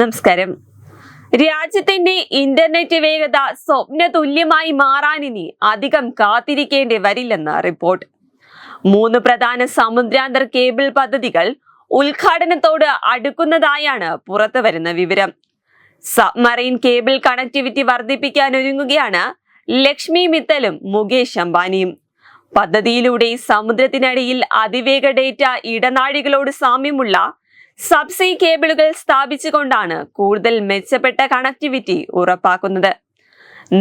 നമസ്കാരം. രാജ്യത്തിന്റെ ഇന്റർനെറ്റ് വേഗത സ്വപ്ന തുല്യമായി മാറാനിനി അധികം കാത്തിരിക്കേണ്ടി വരില്ലെന്ന് റിപ്പോർട്ട് മൂന്ന് പ്രധാന സമുദ്രാന്തർ കേബിൾ പദ്ധതികൾ ഉദ്ഘാടനത്തോട് അടുക്കുന്നതായാണ് പുറത്തു വരുന്ന വിവരം. സബ്മറൈൻ കേബിൾ കണക്ടിവിറ്റി വർദ്ധിപ്പിക്കാൻ ഒരുങ്ങുകയാണ് ലക്ഷ്മി മിത്തലും മുകേഷ് അംബാനിയും. പദ്ധതിയിലൂടെ സമുദ്രത്തിനടിയിൽ അതിവേഗ ഡേറ്റ ഇടനാഴികളോട് സാമ്യമുള്ള സബ്സി കേബിളുകൾ സ്ഥാപിച്ചുകൊണ്ടാണ് കൂടുതൽ മെച്ചപ്പെട്ട കണക്ടിവിറ്റി ഉറപ്പാക്കുന്നത്.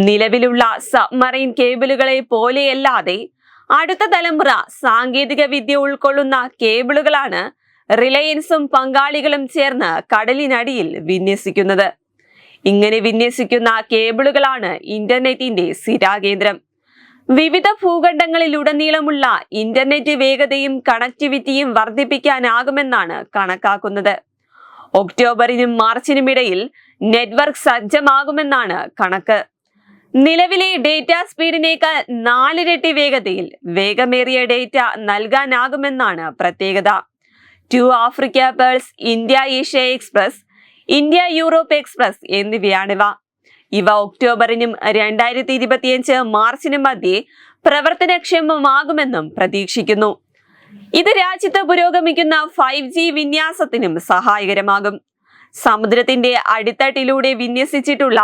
നിലവിലുള്ള സബ്മറൈൻ കേബിളുകളെ പോലെയല്ലാതെ അടുത്ത തലമുറ സാങ്കേതിക വിദ്യ ഉൾക്കൊള്ളുന്ന കേബിളുകളാണ് റിലയൻസും പങ്കാളികളും ചേർന്ന് കടലിനടിയിൽ വിന്യസിക്കുന്നത്. ഇങ്ങനെ വിന്യസിക്കുന്ന കേബിളുകളാണ് ഇന്റർനെറ്റിന്റെ സ്ഥിരാകേന്ദ്രം. വിവിധ ഭൂഖണ്ഡങ്ങളിലുടനീളമുള്ള ഇന്റർനെറ്റ് വേഗതയും കണക്ടിവിറ്റിയും വർദ്ധിപ്പിക്കാനാകുമെന്നാണ് കണക്കാക്കുന്നത്. ഒക്ടോബറിനും മാർച്ചിനും ഇടയിൽ നെറ്റ്വർക്ക് സജ്ജമാകുമെന്നാണ് കണക്ക്. നിലവിലെ ഡേറ്റ സ്പീഡിനേക്കാൾ നാലിരട്ടി വേഗതയിൽ വേഗമേറിയ ഡേറ്റ നൽകാനാകുമെന്നാണ് പ്രത്യേകത. Two Africa pearls India Asia express India Europe express എന്നിവയാണിവ. ഇവ ഒക്ടോബറിനും രണ്ടായിരത്തി ഇരുപത്തിയഞ്ച് മാർച്ചിനും മധ്യേ പ്രവർത്തനക്ഷമമാകുമെന്നും പ്രതീക്ഷിക്കുന്നു. ഇത് രാജ്യത്ത് പുരോഗമിക്കുന്ന ഫൈവ് ജി വിന്യാസത്തിനും സഹായകരമാകും. സമുദ്രത്തിന്റെ അടിത്തട്ടിലൂടെ വിന്യസിച്ചിട്ടുള്ള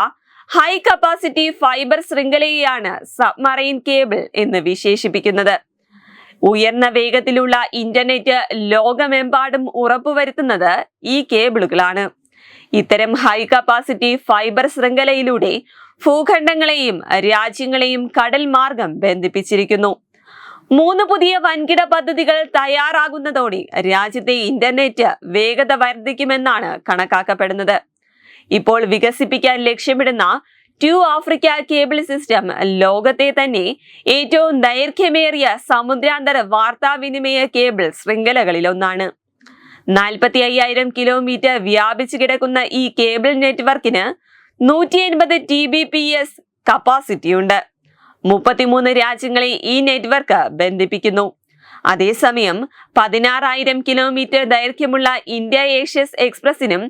ഹൈ കപ്പാസിറ്റി ഫൈബർ ശൃംഖലയെയാണ് സബ്മറൈൻ കേബിൾ എന്ന് വിശേഷിപ്പിക്കുന്നത്. ഉയർന്ന വേഗത്തിലുള്ള ഇന്റർനെറ്റ് ലോകമെമ്പാടും ഉറപ്പുവരുത്തുന്നത് ഈ കേബിളുകളാണ്. ഇത്തരം ഹൈ കപ്പാസിറ്റി ഫൈബർ ശൃംഖലയിലൂടെ ഭൂഖണ്ഡങ്ങളെയും രാജ്യങ്ങളെയും കടൽ മാർഗം ബന്ധിപ്പിച്ചിരിക്കുന്നു. മൂന്ന് പുതിയ വൻകിട പദ്ധതികൾ തയ്യാറാകുന്നതോടെ രാജ്യത്തെ ഇന്റർനെറ്റ് വേഗത വർദ്ധിക്കുമെന്നാണ് കണക്കാക്കപ്പെടുന്നത്. ഇപ്പോൾ വികസിപ്പിക്കാൻ ലക്ഷ്യമിടുന്ന ടു ആഫ്രിക്ക കേബിൾ സിസ്റ്റം ലോകത്തെ തന്നെ ഏറ്റവും ദൈർഘ്യമേറിയ സമുദ്രാന്തര വാർത്താവിനിമയ കേബിൾ ശൃംഖലകളിലൊന്നാണ്. നാൽപ്പത്തി അയ്യായിരം കിലോമീറ്റർ വ്യാപിച്ചു കിടക്കുന്ന ഈ കേബിൾ നെറ്റ്വർക്കിന് നൂറ്റി എൺപത് ടി ബി പി എസ് കപ്പാസിറ്റിയുണ്ട്. മുപ്പത്തിമൂന്ന് രാജ്യങ്ങളെ ഈ നെറ്റ്വർക്ക് ബന്ധിപ്പിക്കുന്നു. അതേസമയം പതിനാറായിരം കിലോമീറ്റർ ദൈർഘ്യമുള്ള ഇന്ത്യ ഏഷ്യസ് എക്സ്പ്രസിനും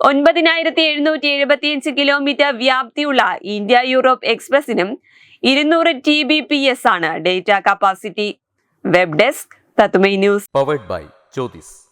ഒൻപതിനായിരത്തി എഴുന്നൂറ്റി എഴുപത്തിയഞ്ച് കിലോമീറ്റർ വ്യാപ്തിയുള്ള ഇന്ത്യ യൂറോപ്പ് എക്സ്പ്രസിനും ഇരുന്നൂറ് ടി ബി പി എസ് ആണ് data capacity. Web desk തത്മൈ news. Powered by Jyothis